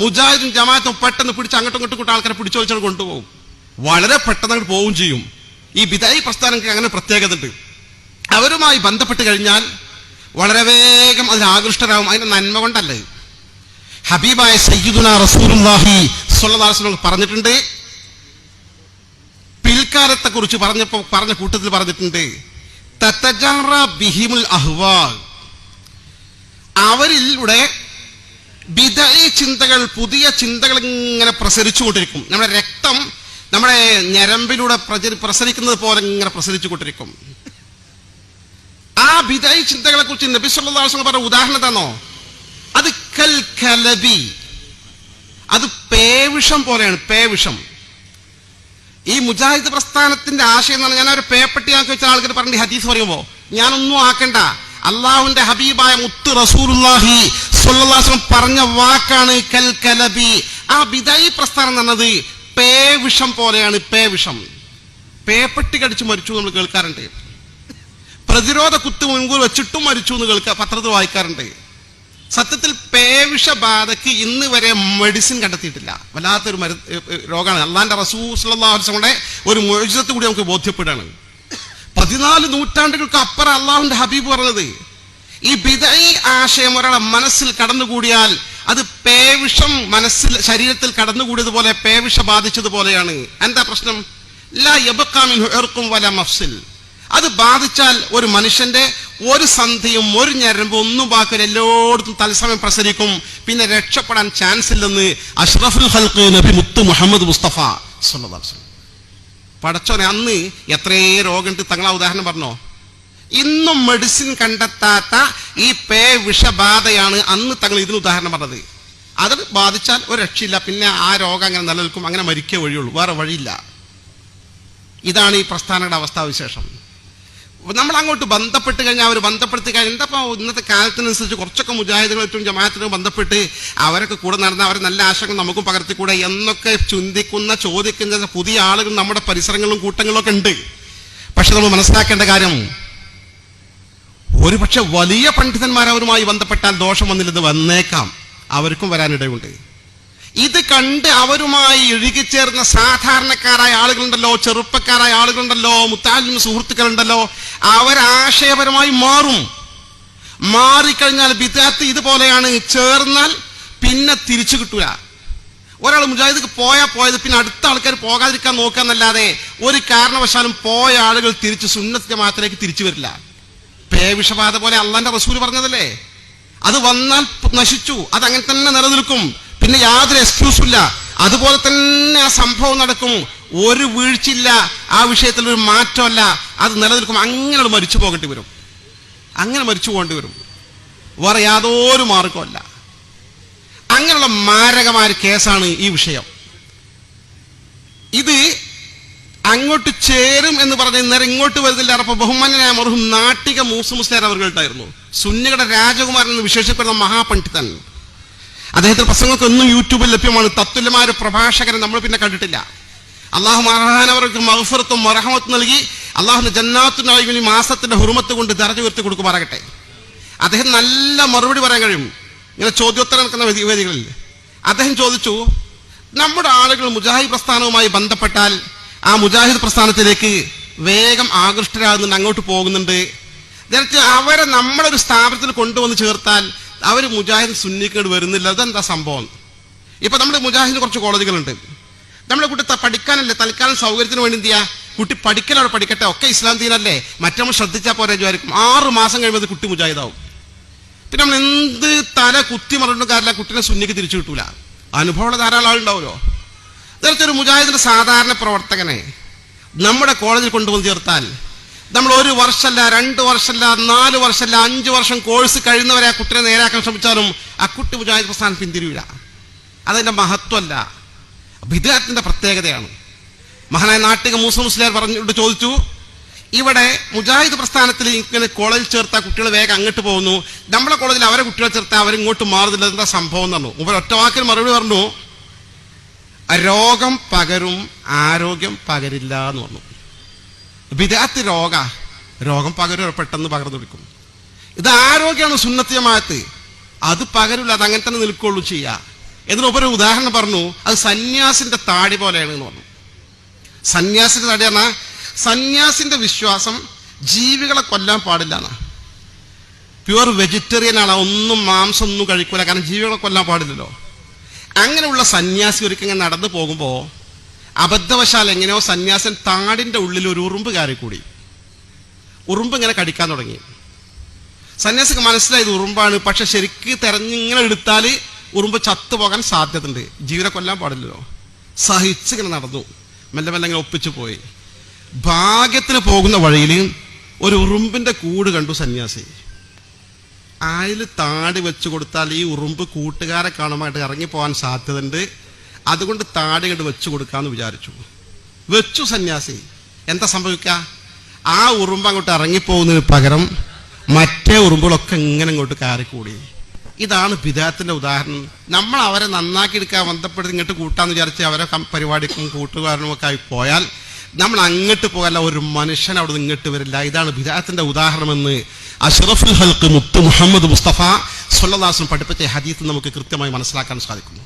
മുജാഹിദും ജമാഅത്തും പെട്ടെന്ന് പിടിച്ച് അങ്ങോട്ടും ഇങ്ങോട്ടും ആൾക്കാരെ പിടിച്ചു വെച്ചാൽ കൊണ്ടുപോകും. വളരെ പെട്ടെന്ന് അങ്ങോട്ട് പോവുകയും ചെയ്യും. ഈ ബിദായി പ്രസ്ഥാനങ്ങൾക്ക് അങ്ങനെ പ്രത്യേകത ഉണ്ട് അവരുമായി ബന്ധപ്പെട്ട് കഴിഞ്ഞാൽ വളരെ വേഗം അതിൽ ആകൃഷ്ടരാകും. അതിന് നന്മ കൊണ്ടല്ലേ? ഹബീബായ സയ്യിദുന അലൈഹി വസല്ലം പറഞ്ഞിട്ടുണ്ട്. പിൽക്കാലത്തെ കുറിച്ച് പറഞ്ഞപ്പോ പറഞ്ഞ കൂട്ടത്തിൽ പറഞ്ഞിട്ടുണ്ട്. തത്തജാറ ബിഹിമുൽ അവരിലൂടെ വിദയ ചിന്തകൾ പുതിയ ചിന്തകൾ ഇങ്ങനെ പ്രസരിച്ചുകൊണ്ടിരിക്കും. നമ്മുടെ രക്തം നമ്മുടെ ഞരമ്പിലൂടെ പ്രചരി പ്രസരിക്കുന്നത് പോലെ ഇങ്ങനെ പ്രസരിച്ചുകൊണ്ടിരിക്കും. ആ വിതഴി ചിന്തകളെ കുറിച്ച് നബി സല്ലല്ലാഹു അലൈഹി വസല്ലം പറഞ്ഞ ഉദാഹരണം തന്നോ അത് കൽ കലബി. അത് പേവിഷം പോലെയാണ് പേവിഷം. ഈ മുജാഹിദ് പ്രസ്ഥാനത്തിന്റെ ആശയം എന്ന് പറഞ്ഞാൽ ഞാൻ ഒരു പേപ്പട്ടി ആക്കി വെച്ച ആൾക്കാർ പറഞ്ഞ ഹദീസ് പറയുമ്പോ ഞാനൊന്നും ആക്കണ്ട. അള്ളാഹുവിന്റെ ഹബീബായ മുത്ത് റസൂലുള്ളാഹി വസല്ലം പറഞ്ഞ വാക്കാണ് കൽ ആ ബിദായി പ്രസ്ഥാനം എന്നത് പേ വിഷം പോലെയാണ് പേ വിഷം. പേപ്പട്ടി കടിച്ച് മരിച്ചു നമ്മൾ കേൾക്കാറുണ്ട്. പ്രതിരോധ കുത്തു മുൻകൂർ വെച്ചിട്ടും മരിച്ചു എന്ന് കേൾക്കുക പത്രത്തിൽ വായിക്കാറുണ്ട്. സത്യത്തിൽ പേവിഷബാധയ്ക്ക് ഇന്ന് വരെ മെഡിസിൻ കണ്ടെത്തിയിട്ടില്ല. വല്ലാത്തൊരു മരു രോഗമാണ്. അള്ളാന്റെ റസൂസ്ലാഹുടെ ഒരു മോചിതത്തെ കൂടി നമുക്ക് ബോധ്യപ്പെടുകയാണ്. പതിനാല് നൂറ്റാണ്ടുകൾക്ക് അപ്പുറം അള്ളാഹുന്റെ ഹബീബ് പറഞ്ഞത് ഈ ബിദൈ ആശയം ഒരാളെ മനസ്സിൽ കടന്നുകൂടിയാൽ അത് പേവിഷം മനസ്സിൽ ശരീരത്തിൽ കടന്നുകൂടിയതുപോലെ പേവിഷ ബാധിച്ചതുപോലെയാണ്. എന്താ പ്രശ്നം? ലാ യബക്കാമിൻ എർക്കും വല മഫ്സിൽ. അത് ബാധിച്ചാൽ ഒരു മനുഷ്യന്റെ ഒരു സന്ധിയും ഒരു ഞരമ്പും ഒന്നും ബാക്കില്ല. എല്ലായിടത്തും തത്സമയം പ്രസരിക്കും. പിന്നെ രക്ഷപ്പെടാൻ ചാൻസ് ഇല്ലെന്ന് അഷ്റഫുൽ ഹൽക്ക് നബി മുത്ത് മുഹമ്മദ് മുസ്തഫ വസല്ലം. പടച്ചോനെ അന്ന് എത്രയേ രോഗമുണ്ട്. തങ്ങളാ ഉദാഹരണം പറഞ്ഞോ? ഇന്നും മെഡിസിൻ കണ്ടെത്താത്ത ഈ പേ വിഷബാധയാണ് അന്ന് തങ്ങൾ ഇതിന് ഉദാഹരണം പറഞ്ഞത്. അത് ബാധിച്ചാൽ ഒരു രക്ഷയില്ല. പിന്നെ ആ രോഗം അങ്ങനെ നിലനിൽക്കും അങ്ങനെ മരിക്കേ വഴിയുള്ളൂ. വേറെ വഴിയില്ല. ഇതാണ് ഈ പ്രസ്ഥാനങ്ങളുടെ അവസ്ഥാവിശേഷം. നമ്മൾ അങ്ങോട്ട് ബന്ധപ്പെട്ട് കഴിഞ്ഞാൽ അവർ ബന്ധപ്പെടുത്തി കഴിഞ്ഞാൽ എന്താ ഇന്നത്തെ കാലത്തിനനുസരിച്ച് കുറച്ചൊക്കെ മുജാഹിദുകളായിട്ടും ജമാഅത്തിനും ബന്ധപ്പെട്ട് അവരൊക്കെ കൂടെ നടന്ന അവർ നല്ല ആശങ്ക നമുക്കും പകർത്തിക്കൂടെ എന്നൊക്കെ ചിന്തിക്കുന്ന ചോദിക്കുന്ന പുതിയ ആളുകൾ നമ്മുടെ പരിസരങ്ങളിലും കൂട്ടങ്ങളിലും ഒക്കെ ഉണ്ട്. പക്ഷെ നമ്മൾ മനസ്സിലാക്കേണ്ട കാര്യം ഒരുപക്ഷെ വലിയ പണ്ഡിതന്മാരവരുമായി ബന്ധപ്പെട്ടാൽ ദോഷം വന്നില്ലെന്ന് വന്നേക്കാം. അവർക്കും വരാനിടയുണ്ട്. ഇത് കണ്ട് അവരുമായി ഇഴുകിച്ചേർന്ന സാധാരണക്കാരായ ആളുകളുണ്ടല്ലോ ചെറുപ്പക്കാരായ ആളുകളുണ്ടല്ലോ മുത്താലിം സുഹൃത്തുക്കളുണ്ടല്ലോ അവരാശയപരമായി മാറും. മാറിക്കഴിഞ്ഞാൽ വിദ്യാർത്ഥി ഇതുപോലെയാണ്. ചേർന്നാൽ പിന്നെ തിരിച്ചു കിട്ടൂല. ഒരാൾ മുജാഹിദ് പോയാൽ പോയത് പിന്നെ അടുത്ത ആൾക്കാർ പോകാതിരിക്കാൻ നോക്കുക എന്നല്ലാതെ ഒരു കാരണവശാലും പോയ ആളുകൾ തിരിച്ച് സുന്നത്തിന്റെ മാത്രത്തിലേക്ക് തിരിച്ചു വരില്ല. പേവിഷബാധ പോലെ അള്ളാന്റെ റസൂൽ പറഞ്ഞതല്ലേ? അത് വന്നാൽ നശിച്ചു അത് അങ്ങനെ തന്നെ നിലനിൽക്കും. പിന്നെ യാതൊരു എക്സ്ക്യൂസും ഇല്ല. അതുപോലെ തന്നെ ആ സംഭവം നടക്കും. ഒരു വീഴ്ചയില്ല ആ വിഷയത്തിൽ ഒരു മാറ്റമല്ല. അത് നിലനിൽക്കും. അങ്ങനെ മരിച്ചു പോകേണ്ടി വരും. അങ്ങനെ മരിച്ചു പോകേണ്ടി വരും. വേറെ യാതൊരു മാർഗമല്ല അങ്ങനെയുള്ള മാരകമായ കേസാണ് ഈ വിഷയം. ഇത് അങ്ങോട്ട് ചേരും എന്ന് പറഞ്ഞ ഇന്നേരം ഇങ്ങോട്ട് വരുന്നില്ല. അപ്പൊ ബഹുമാനായ മറുഹും നാട്ടിക മൂസു മുസ്ലിയാർ അവർകളുണ്ടായിരുന്നു സുന്നികളുടെ രാജകുമാരൻ എന്ന് വിശേഷിപ്പെടുന്ന മഹാപണ്ഡിതൻ. അദ്ദേഹത്തിന്റെ പ്രസംഗമൊക്കെ ഒന്നും യൂട്യൂബിൽ ലഭ്യമാണ്. തത്തുല്യമായ ഒരു പ്രഭാഷകനെ നമ്മൾ പിന്നെ കണ്ടിട്ടില്ല. അള്ളാഹു മഹാനവർക്ക് മഹഫറത്തും മറഹമത്തും നൽകി അള്ളാഹുന്റെ ജന്നാത്തിനായി മാസത്തിന്റെ ഹുറുമത്ത് കൊണ്ട് ദറജ ഉയർത്തി കൊടുക്കുമാറാകട്ടെ അദ്ദേഹം നല്ല മറുപടി പറയാൻ കഴിയും. ഇങ്ങനെ ചോദ്യോത്തരം നടക്കുന്ന വേദികളിൽ. അദ്ദേഹം ചോദിച്ചു നമ്മുടെ ആളുകൾ മുജാഹിദ് പ്രസ്ഥാനവുമായി ബന്ധപ്പെട്ടാൽ ആ മുജാഹിദ് പ്രസ്ഥാനത്തിലേക്ക് വേഗം ആകൃഷ്ടരാകുന്നുണ്ട് അങ്ങോട്ട് പോകുന്നുണ്ട്. അവരെ നമ്മളൊരു സ്ഥാപനത്തിൽ കൊണ്ടുവന്ന് ചേർത്താൽ അവർ മുജാഹിദ് സുന്നിക്കേട് വരുന്നില്ല. അതെന്താ സംഭവം? ഇപ്പൊ നമ്മൾ മുജാഹിദ് കുറച്ച് കോളേജുകളുണ്ട്. നമ്മുടെ കുട്ടി പഠിക്കാനല്ലേ തൽക്കാലം സൗകര്യത്തിന് വേണ്ടി എന്ത് ചെയ്യാ കുട്ടി പഠിക്കലവിടെ പഠിക്കട്ടെ. ഒക്കെ ഇസ്ലാം ദീനല്ലേ. മറ്റനമ്മൾ ശ്രദ്ധിച്ചാൽ പോരെ വിചാരിക്കും. ആറ് മാസം കഴിയുമ്പോൾ കുട്ടി മുജാഹിദാവും. പിന്നെ നമ്മൾ എന്ത് തല കുത്തി മറന്നു കാരണം കുട്ടിനെ സുന്നിക്ക് തിരിച്ചു കിട്ടൂല. അനുഭവമുള്ള ധാരാളം ആളുണ്ടാവുമല്ലോ. നേരത്തെ ഒരു മുജാഹിദിന്റെ സാധാരണ പ്രവർത്തകനെ നമ്മുടെ കോളേജിൽ കൊണ്ടുവന്ന് ചേർത്താൽ നമ്മൾ ഒരു വർഷമല്ല രണ്ട് വർഷമല്ല നാല് വർഷമല്ല അഞ്ച് വർഷം കോഴ്സ് കഴിയുന്നവരെ ആ കുട്ടിനെ നേരാക്കാൻ ശ്രമിച്ചാലും ആ കുട്ടി മുജാഹിദ് പ്രസ്ഥാനം പിന്തിരിവില്ല അതിന്റെ മഹത്വമല്ല. ഭിദാത്തിന്റെ പ്രത്യേകതയാണ്. മഹാനായ നാട്ടിക മൂസ മുസ്ലിയാർ പറഞ്ഞുകൊണ്ട് ചോദിച്ചു ഇവിടെ മുജാഹിദ് പ്രസ്ഥാനത്തിൽ ഇങ്ങനെ കോളേജിൽ ചേർത്ത കുട്ടികൾ വേഗം അങ്ങോട്ട് പോകുന്നു. നമ്മളെ കോളേജിൽ അവരെ കുട്ടികളെ ചേർത്താൽ അവരിങ്ങോട്ട് മാറുന്നില്ല. എന്താ സംഭവം? എന്ന് പറഞ്ഞു. ഒറ്റ വാക്കിൽ മറുപടി പറഞ്ഞു രോഗം പകരും ആരോഗ്യം പകരില്ല എന്ന് പറഞ്ഞു. വിദാത്ത് രോഗ. രോഗം പകരും പെട്ടെന്ന് പകർന്നു കൊടുക്കും. ഇത് ആരോഗ്യമാണ് സുന്നത്യമായത് അത് പകരില്ല അത് അങ്ങനെ തന്നെ നിൽക്കുള്ളൂ ചെയ്യുക എന്നിട്ട് ഒരു ഉദാഹരണം പറഞ്ഞു അത് സന്യാസിന്റെ താടി പോലെയാണ് എന്ന് പറഞ്ഞു. സന്യാസിന്റെ താടി പറഞ്ഞാൽ സന്യാസിന്റെ വിശ്വാസം ജീവികളെ കൊല്ലാൻ പാടില്ല എന്നാ. പ്യുവർ വെജിറ്റേറിയൻ ആണ് ഒന്നും മാംസം ഒന്നും കഴിക്കൂല കാരണം ജീവികളെ കൊല്ലാൻ പാടില്ലല്ലോ. അങ്ങനെയുള്ള സന്യാസി ഒരിക്കൽ നടന്നു പോകുമ്പോൾ അബദ്ധവശാൽ എങ്ങനെയോ സന്യാസൻ താടിന്റെ ഉള്ളിൽ ഒരു ഉറുമ്പ് കയറി കൂടി ഉറുമ്പ് ഇങ്ങനെ കടിക്കാൻ തുടങ്ങി. സന്യാസിക്ക് മനസ്സിലായത് ഉറുമ്പാണ്. പക്ഷെ ശരിക്ക് തെരഞ്ഞിങ്ങനെ എടുത്താൽ ഉറുമ്പ് ചത്തുപോകാൻ സാധ്യതയുണ്ട്. ജീവനെ കൊല്ലാൻ പാടില്ലല്ലോ. സഹിച്ചിങ്ങനെ നടന്നു. മെല്ലെ മെല്ലെ ഇങ്ങനെ ഒപ്പിച്ചു പോയി. ഭാഗ്യത്തിന് പോകുന്ന വഴിയിൽ ഒരു ഉറുമ്പിന്റെ കൂട് കണ്ടു സന്യാസി. അതിൽ താടി വെച്ച് കൊടുത്താൽ ഈ ഉറുമ്പ് കൂട്ടുകാരെ കാണുമായിട്ട് ഇറങ്ങിപ്പോകാൻ സാധ്യതയുണ്ട്. അതുകൊണ്ട് താടി കണ്ട് വെച്ചു കൊടുക്കാന്ന് വിചാരിച്ചു. വെച്ചു സന്യാസി. എന്താ സംഭവിക്കുക ആ ഉറുമ്പ് അങ്ങോട്ട് ഇറങ്ങിപ്പോകുന്നതിന് പകരം മറ്റേ ഉറുമ്പുകളൊക്കെ ഇങ്ങനെ ഇങ്ങോട്ട് കയറിക്കൂടി. ഇതാണ് പിതാത്തിന്റെ ഉദാഹരണം. നമ്മൾ അവരെ നന്നാക്കി എടുക്കാൻ ബന്ധപ്പെടുത്തി ഇങ്ങോട്ട് കൂട്ടാന്ന് വിചാരിച്ച് അവരെ പരിപാടിക്കും കൂട്ടുകാരനും ഒക്കെ ആയി പോയാൽ നമ്മൾ അങ്ങോട്ട് പോകല്ല ഒരു മനുഷ്യൻ അവിടെ നിന്ന് ഇങ്ങോട്ട് വരില്ല. ഇതാണ് ബിദാത്തിന്റെ ഉദാഹരണമെന്ന് അഷ്റഫുൽ ഹൽക്ക് മുത്ത് മുഹമ്മദ് മുസ്തഫ സൊല്ലാസും പഠിപ്പിച്ച ഹദീത്ത് നമുക്ക് കൃത്യമായി മനസ്സിലാക്കാൻ സാധിക്കുന്നു.